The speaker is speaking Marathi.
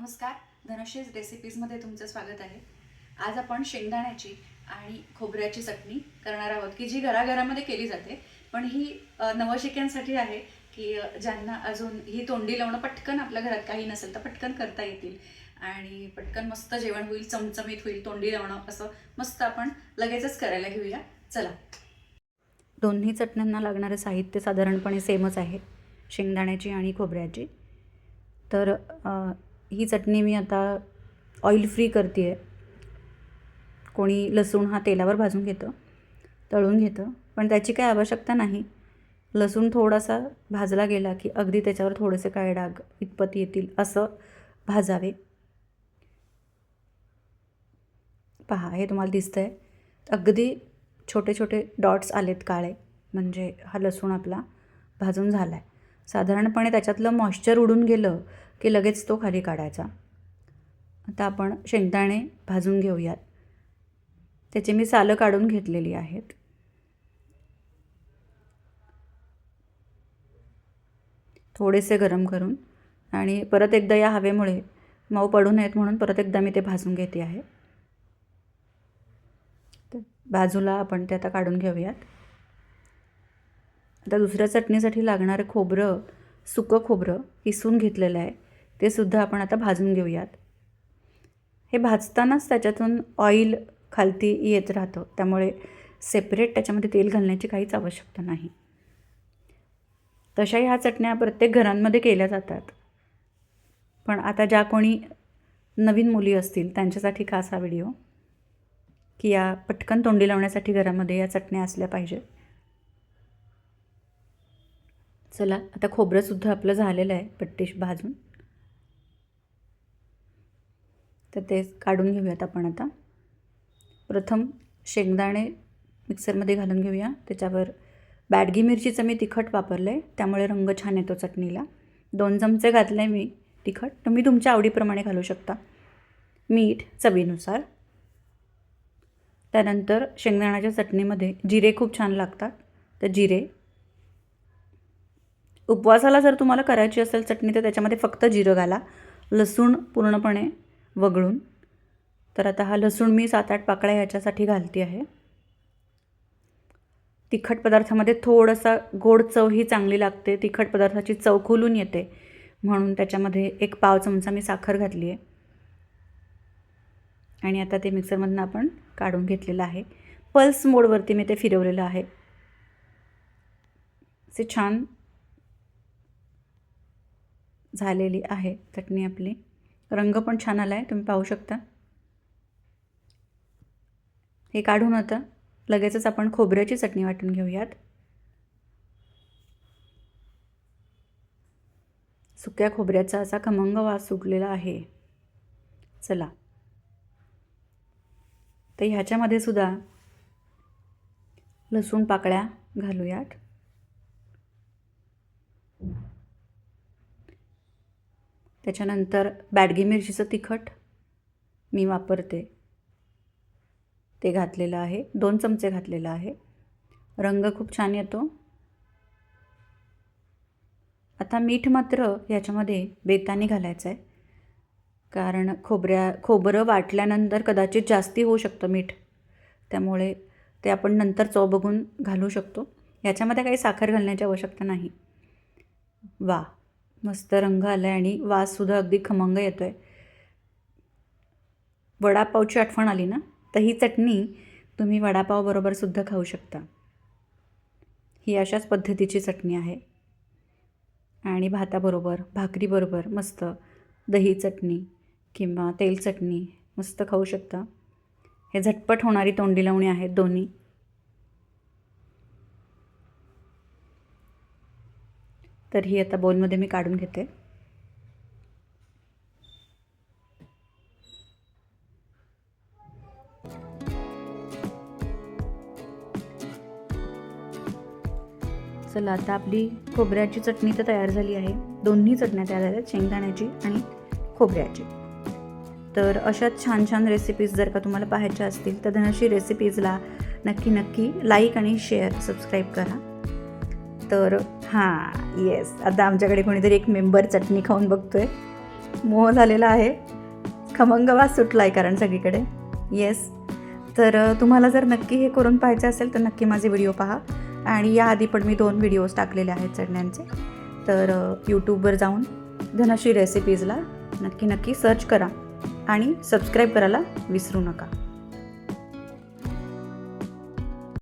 नमस्कार धनश्रीज रेसिपीजमध्ये तुमचं स्वागत आहे. आज आपण शेंगदाण्याची आणि खोबऱ्याची चटणी करणार आहोत की जी घराघरामध्ये केली जाते. पण ही नवशिक्यांसाठी आहे की ज्यांना अजून ही तोंडी लावणं पटकन आपल्या घरात काही नसेल तर पटकन करता येतील. आणि पटकन मस्त जेवण होईल चमचमीत होईल तोंडी लावणं असं मस्त आपण लगेचच करायला घेऊया. चला. दोन्ही चटण्यांना लागणारं साहित्य साधारणपणे सेमच आहे शेंगदाण्याची आणि खोबऱ्याची. तर ही चटणी मी आता ऑइल फ्री करते आहे. कोणी लसूण हा तेलावर भाजून घेतं तळून घेतं पण त्याची काही आवश्यकता नाही. लसूण थोडासा भाजला गेला की अगदी त्याच्यावर थोडेसे काळे डाग इतपत येतील असं भाजावे. पहा हे तुम्हाला दिसतं आहे अगदी छोटे छोटे डॉट्स आलेत काळे म्हणजे हा लसूण आपला भाजून झाला आहे साधारणपणे त्याच्यातलं मॉइश्चर उडून गेलं की लगेच तो खाली काढायचा. आता आपण शेंगदाणे भाजून घेऊयात. त्याची मी सालं काढून घेतलेली आहेत. थोडेसे गरम करून आणि परत एकदा या हवेमुळे मऊ पडू नयेत म्हणून परत एकदा मी ते भाजून घेते आहे. तर बाजूला आपण ते आता काढून घेऊयात. आता दुसऱ्या चटणीसाठी लागणारं खोबरं सुकं खोबरं किसून घेतलेलं आहे. ते सुद्धा आपण आता भाजून घेऊयात. हे भाजतानाच त्याच्यातून ऑइल खालती येत राहतं. त्यामुळे सेपरेट त्याच्यामध्ये तेल घालण्याची काहीच आवश्यकता नाही. तशा ह्या चटण्या प्रत्येक घरांमध्ये केल्या जातात. पण आता ज्या कोणी नवीन मुली असतील त्यांच्यासाठी खास हा व्हिडिओ की या पटकन तोंडी लावण्यासाठी घरामध्ये या चटण्या असल्या पाहिजेत चला आता खोबरंसुद्धा आपलं झालेलं आहे पट्टीश भाजून. तर ते काढून घेऊयात आपण आता. प्रथम शेंगदाणे मिक्सरमध्ये घालून घेऊया. त्याच्यावर बॅडगी मिरचीचं मी तिखट वापरलं आहे त्यामुळे रंग छान येतो चटणीला. दोन चमचे घातले मी तिखट. तुम्ही तुमच्या आवडीप्रमाणे घालू शकता. मीठ चवीनुसार. त्यानंतर शेंगदाण्याच्या चटणीमध्ये जिरे खूप छान लागतात. तर जिरे. उपवासाला जर तुम्हाला करायची असेल चटणी तर त्याच्यामध्ये फक्त जिरं घाला. लसूण पूर्णपणे वगळून. तर आता हा लसूण मी सात आठ पाकळ्या ह्याच्यासाठी घालते आहे. तिखट पदार्थामध्ये थोडासा गोड चव ही चांगली लागते. तिखट पदार्थाची चव खुलून येते. म्हणून त्याच्यामध्ये एक पाव चमचा मी साखर घातली आहे. आणि आता ते मिक्सरमधनं आपण काढून घेतलेलं आहे. पल्स मोडवरती मी ते फिरवलेलं आहे. असे छान झालेली आहे चटणी आपली. रंग पण छान आला आहे तुम्ही पाहू शकता. हे काढून आता लगेचच आपण खोबऱ्याची चटणी वाटून घेऊयात. सुक्या खोबऱ्याचा असा खमंग वास सुटलेला आहे. चला. तर ह्याच्यामध्ये सुद्धा लसूण पाकळ्या घालूयात. त्याच्यानंतर बॅडगी मिरचीचं तिखट मी वापरते. ते घातलेलं आहे. दोन चमचे घातलेलं आहे. रंग खूप छान येतो. आता मीठ मात्र याच्यामध्ये बेताने घालायचं आहे कारण खोबऱ्या खोबरं वाटल्यानंतर कदाचित जास्ती होऊ शकतं मीठ. त्यामुळे ते आपण नंतर चव बघून घालू शकतो. याच्यामध्ये काही साखर घालण्याची आवश्यकता नाही. वा. मस्त रंग आला आहे आणि वाससुद्धा अगदी खमंग येतो आहे वडापावची आठवण आली ना? तर ही चटणी तुम्ही वडापावबरोबरसुद्धा खाऊ शकता. ही अशाच पद्धतीची चटणी आहे. आणि भाताबरोबर भाकरीबरोबर मस्त दही चटणी किंवा तेल चटणी मस्त खाऊ शकता. हे झटपट होणारी तोंडी लावणी आहेत दोन्ही. तर ही आता बोलमध्ये मी काढून घेते. चला आता आपली खोबऱ्याची चटणी तर तयार झाली आहे. दोन्ही चटण्या तयार झाल्या आहेत शेंगदाण्याची आणि खोबऱ्याची. तर अशाच छान छान रेसिपीज जर का तुम्हाला पाहायच्या असतील तर धनाशी रेसिपीजला नक्की नक्की लाईक आणि शेअर सबस्क्राईब करा. तर हां येस आता आमच्याकडे कोणीतरी एक मेंबर चटणी खाऊन बघतोय. मोह झालेला आहे. खमंगवास सुटला आहे कारण सगळीकडे. येस तर तुम्हाला जर नक्की हे करून पाहायचे असेल तर नक्की माझे व्हिडिओ पहा. आणि याआधी पण मी दोन व्हिडिओज टाकलेले आहेत चढण्यांचे तर यूट्यूबवर जाऊन धनश्री रेसिपीजला नक्की नक्की सर्च करा. आणि सबस्क्राईब करायला विसरू नका.